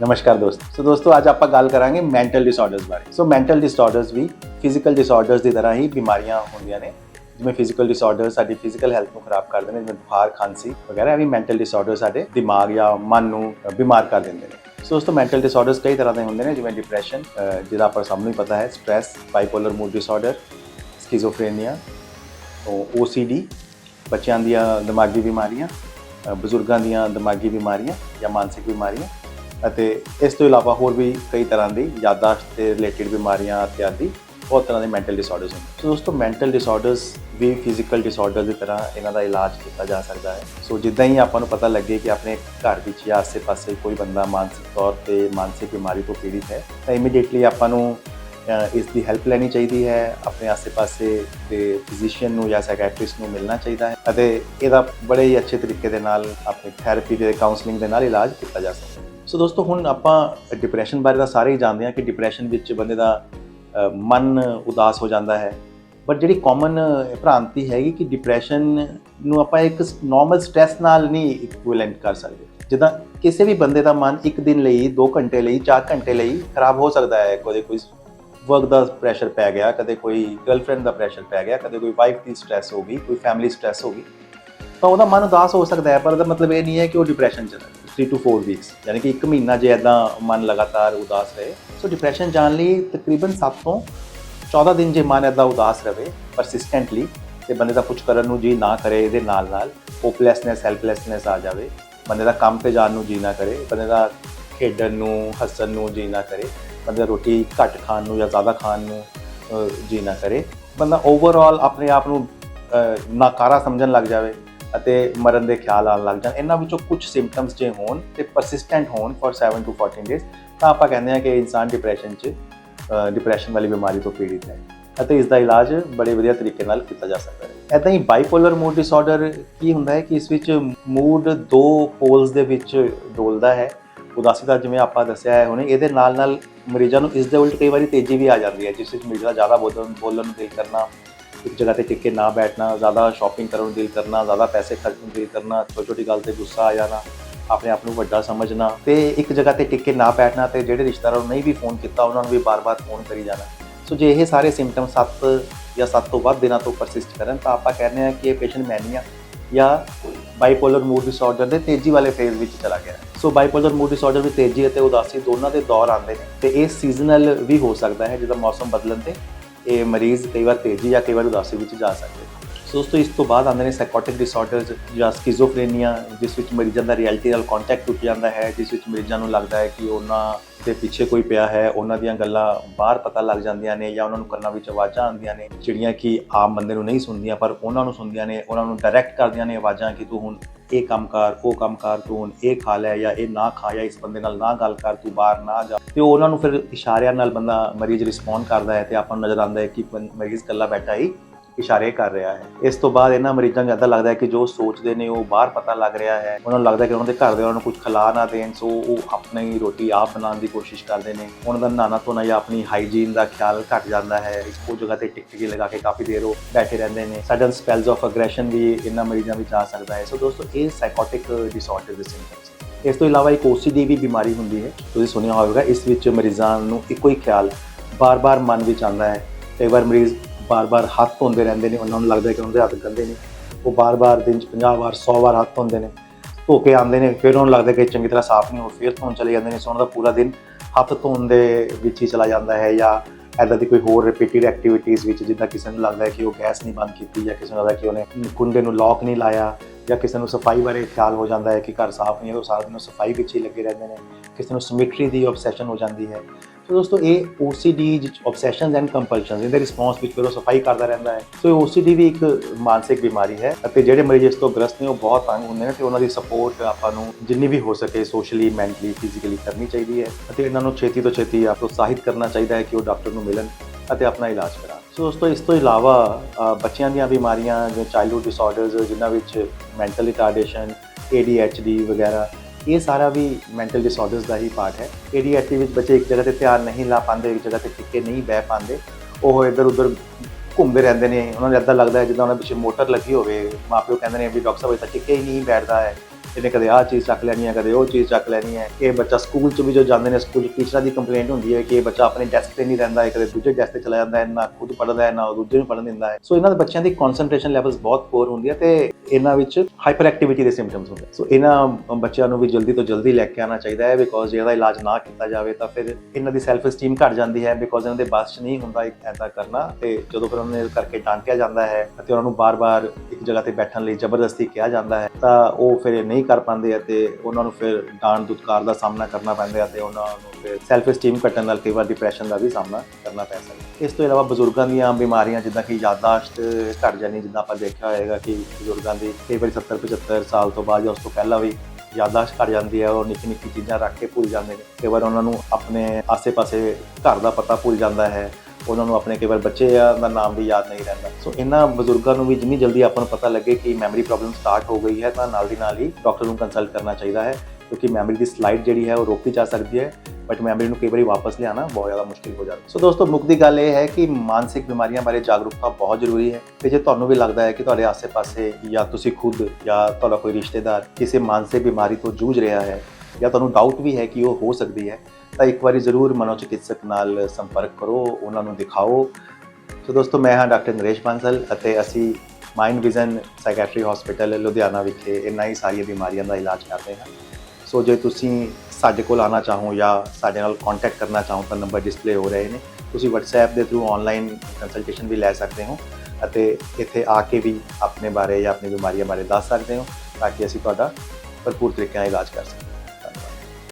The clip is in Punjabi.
ਨਮਸਕਾਰ ਦੋਸਤੋ ਸੋ ਦੋਸਤੋ ਅੱਜ ਆਪਾਂ ਗੱਲ ਕਰਾਂਗੇ ਮੈਂਟਲ ਡਿਸਆਰਡਰਸ ਬਾਰੇ ਸੋ ਮੈਂਟਲ ਡਿਸਆਰਡਰਸ ਵੀ ਫਿਜ਼ੀਕਲ ਡਿਸਆਰਡਰਸ ਦੀ ਤਰ੍ਹਾਂ ਹੀ ਬਿਮਾਰੀਆਂ ਹੁੰਦੀਆਂ ਨੇ ਜਿਵੇਂ ਫਿਜ਼ੀਕਲ ਡਿਸਆਰਡਰ ਸਾਡੀ ਫਿਜ਼ੀਕਲ ਹੈਲਥ ਨੂੰ ਖਰਾਬ ਕਰਦੇ ਨੇ ਜਿਵੇਂ ਬੁਖਾਰ ਖਾਂਸੀ ਵਗੈਰਾ ਇਹ ਵੀ ਮੈਂਟਲ ਡਿਸਆਰਡਰ ਸਾਡੇ ਦਿਮਾਗ ਜਾਂ ਮਨ ਨੂੰ ਬਿਮਾਰ ਕਰ ਦਿੰਦੇ ਨੇ ਸੋ ਦੋਸਤੋ ਮੈਂਟਲ ਡਿਸਆਰਡਰਸ ਕਈ ਤਰ੍ਹਾਂ ਦੇ ਹੁੰਦੇ ਨੇ ਜਿਵੇਂ ਡਿਪਰੈਸ਼ਨ ਜਿਹਦਾ ਆਪਾਂ ਸਭ ਨੂੰ ਹੀ ਪਤਾ ਹੈ stress bipolar mood disorder schizophrenia OCD ਬੱਚਿਆਂ ਦੀਆਂ ਦਿਮਾਗੀ ਬਿਮਾਰੀਆਂ ਬਜ਼ੁਰਗਾਂ ਦੀਆਂ ਦਿਮਾਗੀ ਬਿਮਾਰੀਆਂ ਜਾਂ ਮਾਨਸਿਕ ਬਿਮਾਰੀਆਂ ਅਤੇ ਇਸ ਤੋਂ ਇਲਾਵਾ ਹੋਰ ਵੀ ਕਈ ਤਰ੍ਹਾਂ ਦੀ ਯਾਦਾਸ਼ਤ ਤੇ ਰਿਲੇਟਡ ਬਿਮਾਰੀਆਂ ਇਤਿਆਦਿ ਬਹੁਤ ਤਰ੍ਹਾਂ ਦੇ ਮੈਂਟਲ ਡਿਸਆਰਡਰਸ ਹੁੰਦੇ ਸੋ ਦੋਸਤੋ ਮੈਂਟਲ ਡਿਸਆਰਡਰਸ ਵੀ ਫਿਜ਼ੀਕਲ ਡਿਸਆਰਡਰ ਦੀ ਤਰ੍ਹਾਂ ਇਹਨਾਂ ਦਾ ਇਲਾਜ ਕੀਤਾ ਜਾ ਸਕਦਾ ਹੈ। ਸੋ ਜਿੱਦਾਂ ਹੀ ਆਪਾਂ ਨੂੰ ਪਤਾ ਲੱਗੇ ਕਿ ਆਪਣੇ ਘਰ ਵਿੱਚ ਜਾਂ ਆਸ-ਪਾਸੇ ਕੋਈ ਬੰਦਾ ਮਾਨਸਿਕ ਤੌਰ ਤੇ ਮਾਨਸਿਕ ਬਿਮਾਰੀ ਤੋਂ ਪੀੜਿਤ ਹੈ, ਤਾਂ ਇਮੀਡੀਏਟਲੀ ਆਪਾਂ ਨੂੰ ਇਸ ਦੀ ਹੈਲਪ ਲੈਣੀ ਚਾਹੀਦੀ ਹੈ। ਆਪਣੇ ਆਸ-ਪਾਸੇ ਦੇ ਫਿਜ਼ੀਸ਼ੀਅਨ ਨੂੰ ਜਾਂ ਸਾਈਕੈਟ੍ਰਿਸਟ ਨੂੰ ਮਿਲਣਾ ਚਾਹੀਦਾ ਹੈ ਅਤੇ ਇਹਦਾ ਬੜੇ ਹੀ ਅੱਛੇ ਤਰੀਕੇ ਦੇ ਨਾਲ ਆਪਣੀ ਥੈਰੇਪੀ ਦੇ ਕਾਉਂਸਲਿੰਗ ਦੇ ਨਾਲ ਇਲਾਜ ਕੀਤਾ ਜਾ ਸਕਦਾ ਹੈ। ਸੋ ਦੋਸਤੋ, ਹੁਣ ਆਪਾਂ ਡਿਪਰੈਸ਼ਨ ਬਾਰੇ ਤਾਂ ਸਾਰੇ ਹੀ ਜਾਣਦੇ ਹਾਂ ਕਿ ਡਿਪਰੈਸ਼ਨ ਵਿੱਚ ਬੰਦੇ ਦਾ ਮਨ ਉਦਾਸ ਹੋ ਜਾਂਦਾ ਹੈ। ਬਟ ਜਿਹੜੀ ਕਾਮਨ ਭ੍ਰਾਂਤੀ ਹੈਗੀ ਕਿ ਡਿਪਰੈਸ਼ਨ ਨੂੰ ਆਪਾਂ ਇੱਕ ਨਾਰਮਲ ਸਟ੍ਰੈਸ ਨਾਲ ਨਹੀਂ ਇਕੁਇਵਲੈਂਟ ਕਰ ਸਕਦੇ। ਜਿੱਦਾਂ ਕਿਸੇ ਵੀ ਬੰਦੇ ਦਾ ਮਨ ਇੱਕ ਦਿਨ ਲਈ 2 ਘੰਟੇ ਲਈ 4 ਘੰਟੇ ਲਈ ਖਰਾਬ ਹੋ ਸਕਦਾ ਹੈ। ਕਦੇ ਕੋਈ ਵਰਕ ਦਾ ਪ੍ਰੈਸ਼ਰ ਪੈ ਗਿਆ, ਕਦੇ ਕੋਈ ਗਰਲਫ੍ਰੈਂਡ ਦਾ ਪ੍ਰੈਸ਼ਰ ਪੈ ਗਿਆ, ਕਦੇ ਕੋਈ ਵਾਈਫ ਦੀ ਸਟ੍ਰੈਸ ਹੋ ਗਈ, ਕੋਈ ਫੈਮਿਲੀ ਸਟ੍ਰੈਸ ਹੋ ਗਈ। ਤਾਂ ਉਹਦਾ ਮਨ ਉਦਾਸ ਹੋ ਸਕਦਾ ਹੈ, ਪਰ ਉਹਦਾ ਮਤਲਬ ਇਹ ਨਹੀਂ ਹੈ ਕਿ ਉਹ ਡਿਪਰੈਸ਼ਨ ਚ ਹੈ। 3 ਟੂ 4 ਵੀਕਸ ਯਾਨੀ ਕਿ ਇੱਕ ਮਹੀਨਾ ਜੇ ਇਦਾਂ ਮਨ ਲਗਾਤਾਰ ਉਦਾਸ ਰਹੇ। ਸੋ ਡਿਪਰੈਸ਼ਨ ਜਾਣ ਲਈ ਤਕਰੀਬਨ 7 ਤੋਂ 14 ਦਿਨ ਜੇ ਮਨ ਇਦਾਂ ਉਦਾਸ ਰਹੇ ਪਰਸਿਸਟੈਂਟਲੀ ਤੇ ਬੰਦੇ ਦਾ ਕੁਝ ਕਰਨ ਨੂੰ ਜੀ ਨਾ ਕਰੇ, ਇਹਦੇ ਨਾਲ ਨਾਲ ਹੋਪਲੈਸਨੈਸ ਹੈਲਪਲੈਸਨੈਸ ਆ ਜਾਵੇ। ਬੰਦੇ ਦਾ ਕੰਮ ਤੇ ਜਾਣ ਨੂੰ ਜੀ ਨਾ ਕਰੇ, ਬੰਦੇ ਦਾ ਖੇਡਣ ਨੂੰ, ਹੱਸਣ ਨੂੰ ਜੀ ਨਾ ਕਰੇ, ਬੰਦੇ ਦਾ ਰੋਟੀ ਘੱਟ ਖਾਣ ਨੂੰ ਜਾਂ ਜ਼ਿਆਦਾ ਖਾਣ ਨੂੰ ਜੀ ਨਾ ਕਰੇ। ਬੰਦਾ ਓਵਰਆਲ ਆਪਣੇ ਆਪ ਨੂੰ ਨਾਕਾਰਾ ਸਮਝਣ ਲੱਗ ਜਾਵੇ। ਅਤੇ ਮਰਨ ਦੇ ਖਿਆਲ ਆਉਣ ਲੱਗ ਜਾਣ। ਇਹਨਾਂ ਵਿੱਚੋਂ ਕੁਝ ਸਿੰਪਟਮਸ ਜੇ ਹੋਣ ਤੇ ਪਰਸਿਸਟੈਂਟ ਹੋਣ ਫॉर 7 ਟੂ 14 ਡੇਜ਼ ਤਾਂ ਆਪਾਂ ਕਹਿੰਦੇ ਹਾਂ ਕਿ ਇਨਸਾਨ ਡਿਪਰੈਸ਼ਨ 'ਚ ਡਿਪਰੈਸ਼ਨ ਵਾਲੀ ਬਿਮਾਰੀ ਤੋਂ ਪੀੜਿਤ ਹੈ ਅਤੇ ਇਸ ਦਾ ਇਲਾਜ ਬੜੇ ਵਧੀਆ ਤਰੀਕੇ ਨਾਲ ਕੀਤਾ ਜਾ ਸਕਦਾ ਹੈ। ਐਦਾਂ ਹੀ ਬਾਈਪੋਲਰ ਮੂਡ ਡਿਸਆਰਡਰ ਕੀ ਹੁੰਦਾ ਹੈ ਕਿ ਇਸ ਵਿੱਚ ਮੂਡ ਦੋ ਪੋਲਸ ਦੇ ਵਿੱਚ ਡੋਲਦਾ ਹੈ। ਉਦਾਸੀ ਦਾ ਜਿਵੇਂ ਆਪਾਂ ਦੱਸਿਆ ਹੈ ਹੁਣੇ, ਇਹਦੇ ਨਾਲ ਨਾਲ ਮਰੀਜ਼ਾਂ ਨੂੰ ਇਸ ਦੇ ਉਲਟ ਕਈ ਵਾਰੀ ਤੇਜ਼ੀ ਵੀ ਆ ਜਾਂਦੀ ਹੈ, ਜਿਸ ਵਿੱਚ ਮਰੀਜ਼ਾਂ ਦਾ ਜ਼ਿਆਦਾ ਬੋਲਣ ਬੋਲਣ ਨੂੰ ਦਿਲ ਕਰਨਾ ਇੱਕ ਜਗ੍ਹਾ ਤੇ ਟਿੱਕੇ ਨਾ ਬੈਠਣਾ, ਜ਼ਿਆਦਾ ਸ਼ਾਪਿੰਗ ਕਰਨ ਨੂੰ ਦਿਲ ਕਰਨਾ, ਜ਼ਿਆਦਾ ਪੈਸੇ ਖਰਚਣ ਨੂੰ ਦਿਲ ਕਰਨਾ ਛੋਟੀ ਛੋਟੀ ਗੱਲ ਤੇ ਗੁੱਸਾ ਆ ਜਾਣਾ, ਆਪਣੇ ਆਪ ਨੂੰ ਵੱਡਾ ਸਮਝਣਾ ਤੇ ਇੱਕ ਜਗ੍ਹਾ ਤੇ ਟਿੱਕੇ ਨਾ ਬੈਠਣਾ ਤੇ ਜਿਹੜੇ ਰਿਸ਼ਤੇਦਾਰਾਂ ਨੂੰ ਨਹੀਂ ਵੀ ਫੋਨ ਕੀਤਾ, ਉਹਨਾਂ ਨੂੰ ਵੀ ਬਾਰ-ਬਾਰ ਫੋਨ ਕਰੀ ਜਾਣਾ। ਸੋ ਜੇ ਇਹ ਸਾਰੇ ਸਿੰਪਟਮ 7 ਜਾਂ 7 ਤੋਂ ਵੱਧ ਦਿਨਾਂ ਤੋਂ ਪਰਸਿਸਟ ਕਰਨ, ਤਾਂ ਆਪਾਂ ਕਹਿੰਦੇ ਹਾਂ ਕਿ ਇਹ ਪੇਸ਼ੈਂਟ ਮੈਨੀਆ ਜਾਂ ਬਾਈਪੋਲਰ ਮੂਡ ਡਿਸਆਰਡਰ ਦੇ ਤੇਜ਼ੀ ਵਾਲੇ ਫੇਜ਼ ਵਿੱਚ ਚਲਾ ਗਿਆ ਸੋ ਬਾਈਪੋਲਰ ਮੂਡ ਡਿਸਆਰਡਰ ਵਿੱਚ ਤੇਜ਼ੀ ਅਤੇ ਉਦਾਸੀ ਦੋਨਾਂ ਦੇ ਦੌਰ ਆਉਂਦੇ ਨੇ ਤੇ ਇਹ ਸੀਜ਼ਨਲ ਵੀ ਹੋ ਸਕਦਾ ਹੈ ਜਦੋਂ ਮੌਸਮ ਬਦਲਣ ਤੇ ਇਹ ਮਰੀਜ਼ ਕਈ ਵਾਰ ਤੇਜ਼ੀ ਜਾਂ ਕਈ ਵਾਰ ਉਦਾਸੀ ਵਿੱਚ ਜਾ ਸਕਦੇ ਨੇ। ਸੋ ਉਸ ਇਸ ਤੋਂ ਬਾਅਦ ਆਉਂਦੇ ਨੇ ਸਾਈਕੋਟਿਕ ਡਿਸਆਰਡਰਸ ਜਾਂ ਸਕਿਜ਼ੋਫਰੇਨੀਆ ਜਿਸ ਵਿੱਚ ਮਰੀਜ਼ਾਂ ਦਾ ਰਿਐਲਿਟੀ ਨਾਲ ਕੰਟੈਕਟ ਟੁੱਟ ਜਾਂਦਾ ਹੈ, ਜਿਸ ਵਿੱਚ ਮਰੀਜ਼ਾਂ ਨੂੰ ਲੱਗਦਾ ਹੈ ਕਿ ਉਹਨਾਂ ਦੇ ਪਿੱਛੇ ਕੋਈ ਪਿਆ ਹੈ, ਉਹਨਾਂ ਦੀਆਂ ਗੱਲਾਂ ਬਾਹਰ ਪਤਾ ਲੱਗ ਜਾਂਦੀਆਂ ਨੇ ਜਾਂ ਉਹਨਾਂ ਨੂੰ ਕੰਨਾਂ ਵਿੱਚ ਆਵਾਜ਼ਾਂ ਆਉਂਦੀਆਂ ਨੇ, ਜਿਹੜੀਆਂ ਕਿ ਆਮ ਬੰਦੇ ਨੂੰ ਨਹੀਂ ਸੁਣਦੀਆਂ, ਪਰ ਉਹਨਾਂ ਨੂੰ ਸੁਣਦੀਆਂ ਨੇ, ਉਹਨਾਂ ਨੂੰ ਡਾਇਰੈਕਟ ਕਰਦੀਆਂ ਨੇ ਆਵਾਜ਼ਾਂ ਕਿ ਤੂੰ ਹੁਣ ਇਹ ਕੰਮ ਕਰ, ਉਹ ਕੰਮ ਕਰ, ਤੂੰ ਇਹ ਖਾ ਲੈ ਜਾਂ ਇਹ ਨਾ ਖਾ ਜਾਂ ਇਸ ਬੰਦੇ ਨਾਲ ਨਾ ਗੱਲ ਕਰ, ਤੂੰ ਬਾਹਰ ਨਾ ਜਾ। ਤੇ ਉਹਨਾਂ ਨੂੰ ਫਿਰ ਇਸ਼ਾਰਿਆਂ ਨਾਲ ਬੰਦਾ ਮਰੀਜ਼ ਰਿਸਪੌਂਡ ਕਰਦਾ ਹੈ ਤੇ ਆਪਾਂ ਨੂੰ ਨਜ਼ਰ ਆਉਂਦਾ ਹੈ ਕਿ ਮਰੀਜ਼ ਇਕੱਲਾ ਬੈਠਾ ਹੀ ਇਸ਼ਾਰੇ ਕਰ ਰਿਹਾ ਹੈ। ਇਸ ਤੋਂ ਬਾਅਦ ਇਹਨਾਂ ਮਰੀਜ਼ਾਂ ਨੂੰ ਇੱਦਾਂ ਲੱਗਦਾ ਹੈ ਕਿ ਜੋ ਸੋਚਦੇ ਨੇ, ਉਹ ਬਾਹਰ ਪਤਾ ਲੱਗ ਰਿਹਾ ਹੈ। ਉਹਨਾਂ ਨੂੰ ਲੱਗਦਾ ਕਿ ਉਹਨਾਂ ਦੇ ਘਰ ਦੇ ਉਹਨਾਂ ਨੂੰ ਕੁਝ ਖਿਲਾ ਨਾ ਦੇਣ, ਸੋ ਉਹ ਆਪਣੀ ਰੋਟੀ ਆਪ ਬਣਾਉਣ ਦੀ ਕੋਸ਼ਿਸ਼ ਕਰਦੇ ਨੇ। ਉਹਨਾਂ ਦਾ ਨਹਾਣਾ ਧੋਣਾ ਜਾਂ ਆਪਣੀ ਹਾਈਜੀਨ ਦਾ ਖਿਆਲ ਘੱਟ ਜਾਂਦਾ ਹੈ। ਇੱਕੋ ਜਗ੍ਹਾ ਤੇ ਟਿਕਟਿਕੀ ਲਗਾ ਕੇ ਕਾਫੀ ਦੇਰ ਉਹ ਬੈਠੇ ਰਹਿੰਦੇ ਨੇ। ਸਡਨ ਸਪੈਲਸ ਆਫ ਅਗਰੈਸ਼ਨ ਵੀ ਇਹਨਾਂ ਮਰੀਜ਼ਾਂ ਵਿੱਚ ਆ ਸਕਦਾ ਹੈ। ਸੋ ਦੋਸਤੋ, ਇਹ ਸਾਈਕੋਟਿਕ ਡਿਸਆਰਡਰ ਦੇ ਸਿੰਪਟਮਸ ਇਸ ਤੋਂ ਇਲਾਵਾ ਇੱਕ OCD ਵੀ ਬਿਮਾਰੀ ਹੁੰਦੀ ਹੈ। ਤੁਸੀਂ ਸੁਣਿਆ ਹੋਵੇਗਾ, ਇਸ ਵਿੱਚ ਮਰੀਜ਼ਾਂ ਨੂੰ ਇੱਕੋ ਹੀ ਖਿਆਲ ਬਾਰ-ਬਾਰ ਮਨ ਵਿੱਚ ਆਉਂਦਾ ਹੈ। ਕਈ ਵਾਰ ਮਰੀਜ਼ ਬਾਰ-ਬਾਰ ਹੱਥ ਧੋਂਦੇ ਰਹਿੰਦੇ ਨੇ, ਉਹਨਾਂ ਨੂੰ ਲੱਗਦਾ ਕਿ ਉਹਨਾਂ ਦੇ ਹੱਥ ਗੰਦੇ ਨੇ। ਉਹ ਬਾਰ-ਬਾਰ ਦਿਨ 'ਚ 50 ਵਾਰ 100 ਵਾਰ ਹੱਥ ਧੋਂਦੇ ਨੇ। ਧੋ ਕੇ ਆਉਂਦੇ ਨੇ, ਫਿਰ ਉਹਨਾਂ ਨੂੰ ਲੱਗਦਾ ਕਿ ਚੰਗੀ ਤਰ੍ਹਾਂ ਸਾਫ਼ ਨਹੀਂ ਹੋ, ਫਿਰ ਧੋਣ ਚਲੇ ਜਾਂਦੇ ਨੇ। ਸੋ ਉਹਨਾਂ ਦਾ ਪੂਰਾ ਦਿਨ ਹੱਥ ਧੋਣ ਦੇ ਵਿੱਚ ਹੀ ਚਲਾ ਜਾਂਦਾ ਹੈ ਜਾਂ ਐਦਾਂ ਦੀ ਕੋਈ ਹੋਰ ਰਿਪੀਟਿਡ ਐਕਟੀਵਿਟੀਜ਼ ਵਿੱਚ ਜਿੱਦਾਂ ਕਿਸੇ ਨੂੰ ਲੱਗਦਾ ਹੈ ਕਿ ਉਹ ਗੈਸ ਨਹੀਂ ਬੰਦ ਕੀਤੀ ਜਾਂ ਕਿਸੇ ਨੂੰ ਲੱਗਦਾ ਕਿ ਉਹਨੇ ਕੁੰਡੇ ਨੂੰ ਲੌਕ ਨਹੀਂ ਲਾਇਆ ਜਾਂ ਕਿਸੇ ਨੂੰ ਸਫ਼ਾਈ ਬਾਰੇ ਖਿਆਲ ਹੋ ਜਾਂਦਾ ਹੈ ਕਿ ਘਰ ਸਾਫ਼ ਨਹੀਂ ਹੈ, ਉਹ ਸਾਰਾ ਦਿਨ ਸਫ਼ਾਈ ਵਿੱਚ ਹੀ ਲੱਗੇ ਰਹਿੰਦੇ ਨੇ। ਕਿਸੇ ਨੂੰ ਸਿਮੈਟਰੀ ਦੀ ਆਬਸੈਸ਼ਨ ਹੋ ਜਾਂਦੀ ਹੈ। ਸੋ ਦੋਸਤੋ ਇਹ OCD ਜਿਹ ਆਬਸੈਸ਼ਨਸ ਐਂਡ ਕੰਪਲਸ਼ਨਸ ਇਹਦੇ ਰਿਸਪੌਂਸ ਵਿੱਚ ਫਿਰ ਉਹ ਸਫ਼ਾਈ ਕਰਦਾ ਰਹਿੰਦਾ ਹੈ ਸੋ ਇਹ OCD ਵੀ ਇੱਕ ਮਾਨਸਿਕ ਬਿਮਾਰੀ ਹੈ ਅਤੇ ਜਿਹੜੇ ਮਰੀਜ਼ ਇਸ ਤੋਂ ਗ੍ਰਸਤ ਨੇ ਉਹ ਬਹੁਤ ਤੰਗ ਹੁੰਦੇ ਨੇ ਤੇ ਉਹਨਾਂ ਦੀ ਸਪੋਰਟ ਆਪਾਂ ਨੂੰ ਜਿੰਨੀ ਵੀ ਹੋ ਸਕੇ ਸੋਸ਼ਲੀ ਮੈਂਟਲੀ ਫਿਜ਼ੀਕਲੀ ਕਰਨੀ ਚਾਹੀਦੀ ਹੈ ਅਤੇ ਇਹਨਾਂ ਨੂੰ ਛੇਤੀ ਤੋਂ ਛੇਤੀ ਆਪ ਪ੍ਰੋਤਸਾਹਿਤ ਕਰਨਾ ਚਾਹੀਦਾ ਹੈ ਕਿ ਉਹ ਡਾਕਟਰ ਨੂੰ ਮਿਲਣ ਅਤੇ ਆਪਣਾ ਇਲਾਜ ਕਰਾਉਣ ਸੋ ਦੋਸਤੋ ਇਸ ਤੋਂ ਇਲਾਵਾ ਬੱਚਿਆਂ ਦੀਆਂ ਬਿਮਾਰੀਆਂ ਜਿਵੇਂ ਚਾਈਲਡਹੂਡ ਡਿਸਆਰਡਰਸ ਜਿਨ੍ਹਾਂ ਵਿੱਚ ਮੈਂਟਲ ਰਿਟਾਰਡੇਸ਼ਨ ADHD ਵਗੈਰਾ ਇਹ ਸਾਰਾ ਵੀ ਮੈਂਟਲ ਡਿਸਆਰਡਰਸ ਦਾ ਹੀ ਪਾਰਟ ਹੈ। ADHD ਵਿੱਚ ਬੱਚੇ ਇੱਕ ਜਗ੍ਹਾ ਤੇ ਧਿਆਨ ਨਹੀਂ ਲਾ ਪਾਉਂਦੇ, ਇੱਕ ਜਗ੍ਹਾ ਤੇ ਟਿੱਕੇ ਨਹੀਂ ਬਹਿ ਪਾਉਂਦੇ। ਉਹ ਇੱਧਰ ਉੱਧਰ ਘੁੰਮਦੇ ਰਹਿੰਦੇ ਨੇ। ਉਹਨਾਂ ਨੂੰ ਇੱਦਾਂ ਲੱਗਦਾ ਹੈ ਜਿੱਦਾਂ ਉਹਨਾਂ ਪਿੱਛੇ ਮੋਟਰ ਲੱਗੀ ਹੋਵੇ। ਮਾਪਿਓ ਕਹਿੰਦੇ ਨੇ ਵੀ ਡਾਕਟਰ ਸਾਹਿਬ, ਇਹ ਤਾਂ ਟਿੱਕੇ ਹੀ ਨਹੀਂ ਬੈਠਦਾ ਹੈ। ਇਹਨੇ ਕਦੇ ਆਹ ਚੀਜ਼ ਚੱਕ ਲੈਣੀ ਹੈ, ਕਦੇ ਉਹ ਚੀਜ਼ ਚੱਕ ਲੈਣੀ ਹੈ। ਇਹ ਬੱਚਾ ਸਕੂਲ 'ਚ ਵੀ ਜੋ ਜਾਂਦੇ ਨੇ ਸਕੂਲ ਟੀਚਰਾਂ ਦੀ ਕੰਪਲੇਂਟ ਹੁੰਦੀ ਹੈ ਕਿ ਇਹ ਬੱਚਾ ਆਪਣੇ ਡੈਸਕ ਤੇ ਨਹੀਂ ਰਹਿੰਦਾ ਹੈ, ਕਦੇ ਦੂਜੇ ਡੈਸਕ ਤੇ ਚਲਾ ਜਾਂਦਾ ਹੈ, ਨਾ ਖੁਦ ਪੜ੍ਹਦਾ ਹੈ, ਨਾ ਉਹ ਦੂਜੇ ਨੂੰ ਪੜ੍ਹਨ ਦਿੰਦਾ ਹੈ। ਸੋ ਇਹਨਾਂ ਦੇ ਬੱਚਿਆਂ ਦੀ ਕਨਸੈਂਟ੍ਰੇਸ਼ਨ ਲੈਵਲਸ ਬਹੁਤ ਪੂਰ ਹੁੰਦੀ ਹੈ ਤੇ ਇਹਨਾਂ ਵਿੱਚ ਹਾਈਪਰ ਐਕਟੀਵਿਟੀ ਦੇ ਸਿੰਪਟਮਸ ਹੁੰਦੇ ਸੋ ਇਹਨਾਂ ਬੱਚਿਆਂ ਨੂੰ ਵੀ ਜਲਦੀ ਤੋਂ ਜਲਦੀ ਲੈ ਕੇ ਆਉਣਾ ਚਾਹੀਦਾ ਹੈ ਬਿਕੋਜ਼ ਜੇ ਇਹਦਾ ਇਲਾਜ ਨਾ ਕੀਤਾ ਜਾਵੇ ਤਾਂ ਫਿਰ ਇਹਨਾਂ ਦੀ ਸੈਲਫ ਐਸਟੀਮ ਘਟ ਜਾਂਦੀ ਹੈ ਬਿਕੋਜ਼ ਇਹਨਾਂ ਦੇ ਬਸ 'ਚ ਨਹੀਂ ਹੁੰਦਾ ਇੱਕ ਐਸਾ ਕਰਨਾ ਤੇ ਜਦੋਂ ਫਿਰ ਉਹਨਾਂ ਨੇ ਕਰਕੇ ਡਾਂਟਿਆ ਜਾਂਦਾ ਹੈ ਅਤੇ ਉਹਨਾਂ ਨੂੰ ਬਾਰ-ਬਾਰ ਇੱਕ ਜਗ੍ਹਾ ਤੇ ਬੈਠਣ ਲਈ ਜ਼ਬਰਦਸਤੀ ਕਿਹਾ ਜਾਂਦਾ ਹੈ ਤਾਂ ਉਹ ਫਿਰ ਨਹੀਂ ਨਹੀਂ ਕਰ ਪਾਉਂਦੇ ਅਤੇ ਉਹਨਾਂ ਨੂੰ ਫਿਰ ਡਾਂਟ ਦੁਤਕਾਰ ਦਾ ਸਾਹਮਣਾ ਕਰਨਾ ਪੈਂਦਾ ਅਤੇ ਉਹਨਾਂ ਨੂੰ ਫਿਰ ਸੈਲਫ ਐਸਟੀਮ ਘਟਣ ਨਾਲ ਕਈ ਵਾਰ ਡਿਪਰੈਸ਼ਨ ਦਾ ਵੀ ਸਾਹਮਣਾ ਕਰਨਾ ਪੈ ਸਕਦਾ ਇਸ ਤੋਂ ਇਲਾਵਾ ਬਜ਼ੁਰਗਾਂ ਦੀਆਂ ਬਿਮਾਰੀਆਂ ਜਿੱਦਾਂ ਕਿ ਯਾਦਾਸ਼ਤ ਘਟ ਜਾਣੀ, ਜਿੱਦਾਂ ਆਪਾਂ ਦੇਖਿਆ ਹੋਏਗਾ ਕਿ ਬਜ਼ੁਰਗਾਂ ਦੀ ਕਈ ਵਾਰੀ 70 75 ਸਾਲ ਤੋਂ ਬਾਅਦ ਜਾਂ ਉਸ ਤੋਂ ਪਹਿਲਾਂ ਵੀ ਯਾਦਾਸ਼ਤ ਘਟ ਜਾਂਦੀ ਹੈ, ਉਹ ਨਿੱਕੀ ਨਿੱਕੀ ਚੀਜ਼ਾਂ ਰੱਖ ਕੇ ਭੁੱਲ ਜਾਂਦੇ ਨੇ। ਕਈ ਵਾਰ ਉਹਨਾਂ ਨੂੰ ਆਪਣੇ ਆਸੇ-ਪਾਸੇ ਘਰ ਦਾ ਪਤਾ ਭੁੱਲ ਜਾਂਦਾ ਹੈ ਉਹਨਾਂ ਨੂੰ ਆਪਣੇ ਕਈ ਵਾਰ ਬੱਚੇ ਦਾ ਨਾਮ ਵੀ ਯਾਦ ਨਹੀਂ ਰਹਿੰਦਾ। ਸੋ ਇਹਨਾਂ ਬਜ਼ੁਰਗਾਂ ਨੂੰ ਵੀ ਜਿੰਨੀ ਜਲਦੀ ਆਪਾਂ ਨੂੰ ਪਤਾ ਲੱਗੇ ਕਿ ਮੈਮਰੀ ਪ੍ਰੋਬਲਮ ਸਟਾਰਟ ਹੋ ਗਈ ਹੈ, ਤਾਂ ਨਾਲ ਦੀ ਨਾਲ ਹੀ ਡਾਕਟਰ ਨੂੰ ਕੰਸਲਟ ਕਰਨਾ ਚਾਹੀਦਾ ਹੈ, ਕਿਉਂਕਿ ਮੈਮਰੀ ਦੀ ਸਲਾਈਡ ਜਿਹੜੀ ਹੈ ਉਹ ਰੋਕੀ ਜਾ ਸਕਦੀ ਹੈ ਬਟ ਮੈਮਰੀ ਨੂੰ ਕਈ ਵਾਰੀ ਵਾਪਸ ਲਿਆਉਣਾ ਬਹੁਤ ਜ਼ਿਆਦਾ ਮੁਸ਼ਕਿਲ ਹੋ ਜਾਂਦਾ। ਸੋ ਦੋਸਤੋ, ਮੁੱਖ ਦੀ ਗੱਲ ਇਹ ਹੈ ਕਿ ਮਾਨਸਿਕ ਬਿਮਾਰੀਆਂ ਬਾਰੇ ਜਾਗਰੂਕਤਾ ਬਹੁਤ ਜ਼ਰੂਰੀ ਹੈ। ਤੇ ਜੇ ਤੁਹਾਨੂੰ ਵੀ ਲੱਗਦਾ ਹੈ ਕਿ ਤੁਹਾਡੇ ਆਸ-ਪਾਸੇ ਜਾਂ ਤੁਸੀਂ ਖੁਦ ਜਾਂ ਤੁਹਾਡਾ ਕੋਈ ਰਿਸ਼ਤੇਦਾਰ ਕਿਸੇ ਮਾਨਸਿਕ ਬਿਮਾਰੀ ਤੋਂ ਜੂਝ ਰਿਹਾ ਹੈ ਜਾਂ ਤੁਹਾਨੂੰ ਡਾਊਟ ਵੀ ਹੈ ਕਿ ਉਹ ਹੋ ਸਕਦੀ ਹੈ ਤਾਂ ਇੱਕ ਵਾਰੀ ਜ਼ਰੂਰ ਮਨੋਚਿਕਿਤਸਕ ਨਾਲ ਸੰਪਰਕ ਕਰੋ, ਉਹਨਾਂ ਨੂੰ ਦਿਖਾਓ। ਸੋ ਦੋਸਤੋ, ਮੈਂ ਹਾਂ ਡਾਕਟਰ ਨਰੇਸ਼ ਬਾਂਸਲ ਅਤੇ ਅਸੀਂ mind vision psychiatry hospital Ludhiana ਵਿਖੇ ਇਹਨਾਂ ਹੀ ਸਾਰੀਆਂ ਬਿਮਾਰੀਆਂ ਦਾ ਇਲਾਜ ਕਰਦੇ ਹਾਂ। ਸੋ ਜੇ ਤੁਸੀਂ ਸਾਡੇ ਕੋਲ ਆਉਣਾ ਚਾਹੋ ਜਾਂ ਸਾਡੇ ਨਾਲ ਕੰਟੈਕਟ ਕਰਨਾ ਚਾਹੋ ਤਾਂ ਨੰਬਰ ਡਿਸਪਲੇ ਹੋ ਰਹੇ ਨੇ। ਤੁਸੀਂ WhatsApp ਦੇ ਥਰੂ ਆਨਲਾਈਨ ਕੰਸਲਟੇਸ਼ਨ ਵੀ ਲੈ ਸਕਦੇ ਹੋ ਅਤੇ ਇੱਥੇ ਆ ਕੇ ਵੀ ਆਪਣੇ ਬਾਰੇ ਜਾਂ ਆਪਣੀ ਬਿਮਾਰੀਆਂ ਬਾਰੇ ਦੱਸ ਸਕਦੇ ਹੋ ਤਾਂ ਕਿ ਅਸੀਂ ਤੁਹਾਡਾ ਭਰਪੂਰ ਤਰੀਕੇ ਨਾਲ ਇਲਾਜ ਕਰ ਸਕੀਏ।